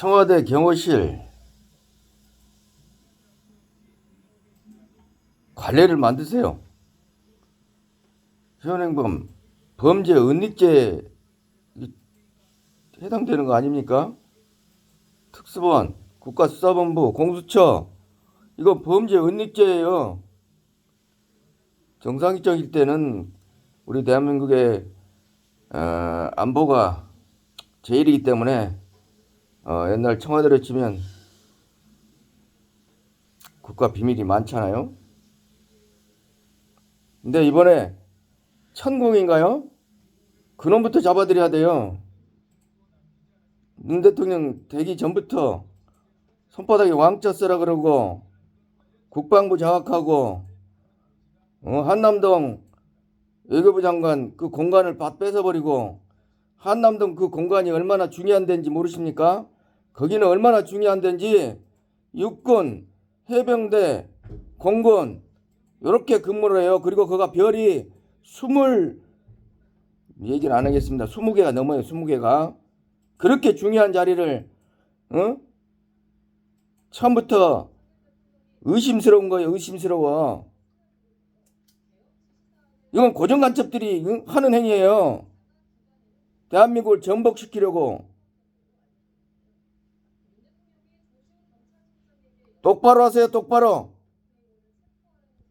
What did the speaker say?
청와대 경호실 관례를 만드세요. 현행범 범죄 은닉죄 해당되는 거 아닙니까? 특수본, 국가수사본부, 공수처 이거 범죄 은닉죄예요. 정상적일 때는 우리 대한민국의 어, 안보가 제일이기 때문에 어, 옛날 청와대로 치면 국가 비밀이 많잖아요. 근데 이번에 천공인가요? 그놈부터 잡아들여야 돼요. 윤 대통령 되기 전부터 손바닥에 왕자 쓰라 그러고 국방부 장악하고 어, 한남동 외교부 장관 그 공간을 다 뺏어버리고 한남동 그 공간이 얼마나 중요한 데인지 모르십니까? 거기는 얼마나 중요한 데인지 육군, 해병대, 공군 이렇게 근무를 해요. 그리고 그가 별이 스물 얘기는 안 하겠습니다. 스무 개가 넘어요. 스무 개가 그렇게 중요한 자리를 어? 처음부터 의심스러운 거예요. 의심스러워. 이건 고정간첩들이 응? 하는 행위예요. 대한민국을 전복시키려고 똑바로 하세요. 똑바로.